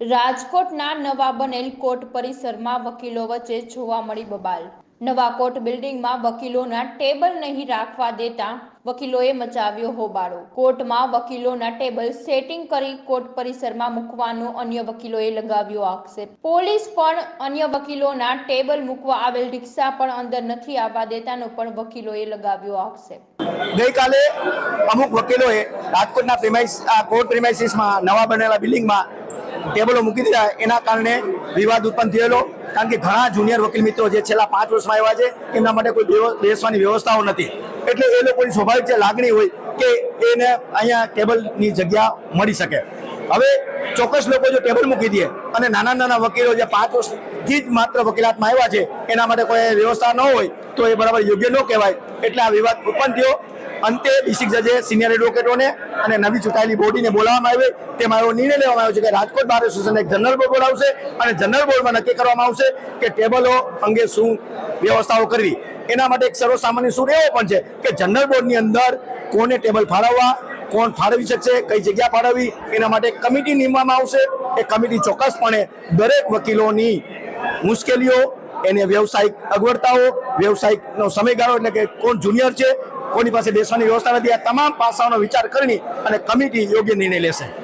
રાજકોટના નવા બનેલ કોર્ટ પરિસરમાં વકીલો વચ્ચે જોવા મળી બબાલ. નવા કોર્ટ બિલ્ડિંગમાં વકીલોના ટેબલ નહીં રાખવા દેતા વકીલોએ મચાવ્યો હોબાળો. કોર્ટમાં વકીલોના ટેબલ સેટિંગ કરી કોર્ટ પરિસરમાં મૂકવાનો અન્ય વકીલોએ લગાવ્યો આક્ષેપ. પોલીસ પણ અન્ય વકીલોના ટેબલ મૂકવા આવેલ રિક્ષા પણ અંદર નથી આવવા દેતાનો પણ વકીલોએ લગાવ્યો આક્ષેપ. ગઈકાલે અમુક વકીલોએ રાજકોટના પ્રિમાઇસ કોર્ટ પ્રિમાઇસીસમાં નવા બનેલા બિલ્ડિંગમાં ટેબલો મૂકી દીધા. એના કારણે વિવાદ ઉત્પન્ન થયેલો. કારણ કે ઘણા જુનિયર વકીલ મિત્રો જે છેલ્લા પાંચ વર્ષમાં આવ્યા છે, એમના માટે કોઈ બેસવાની વ્યવસ્થાઓ નથી. એટલે એ લોકોની સ્વાભાવિક લાગણી હોય કે એને અહીંયા ટેબલની જગ્યા મળી શકે. હવે ચોક્કસ લોકો જો ટેબલ મૂકી દે અને નાના નાના વકીલો જે પાંચ વર્ષથી જ માત્ર વકીલાતમાં આવ્યા છે, એના માટે કોઈ વ્યવસ્થા ન હોય, તો એ બરાબર યોગ્ય ન કહેવાય. એટલે આ વિવાદ ઉત્પન્ન થયો. અંતે ડિસ્ટ્રિક્ટ જજે સિનિયર એડવોકેટોને અને નવી ચૂંટાયેલી બોડીને બોલાવવામાં આવે. તેમાં એવો નિર્ણય લેવામાં આવ્યો છે કે રાજકોટ બાર એસોસિએશન એક જનરલ બોર્ડ બોલાવશે અને જનરલ બોર્ડમાં નક્કી કરવામાં આવશે કે ટેબલો અંગે શું વ્યવસ્થાઓ કરવી. એના માટે એક સર્વસામાન્ય સૂર એવો પણ છે કે જનરલ બોર્ડની અંદર કોને ટેબલ ફાળવવા, કોણ ફાળવી શકશે, કઈ જગ્યા ફાળવવી, એના માટે કમિટી નીમવામાં આવશે. એ કમિટી ચોક્કસપણે દરેક વકીલોની મુશ્કેલીઓ, એને વ્યવસાયિક અગવડતાઓ, વ્યવસાયિકનો સમયગાળો એટલે કે કોણ જુનિયર છે કોની પાસે બેસવાની વ્યવસ્થા નથી? આ તમામ પાસાઓનો વિચાર કરીને અને કમિટી યોગ્ય નિર્ણય લેશે.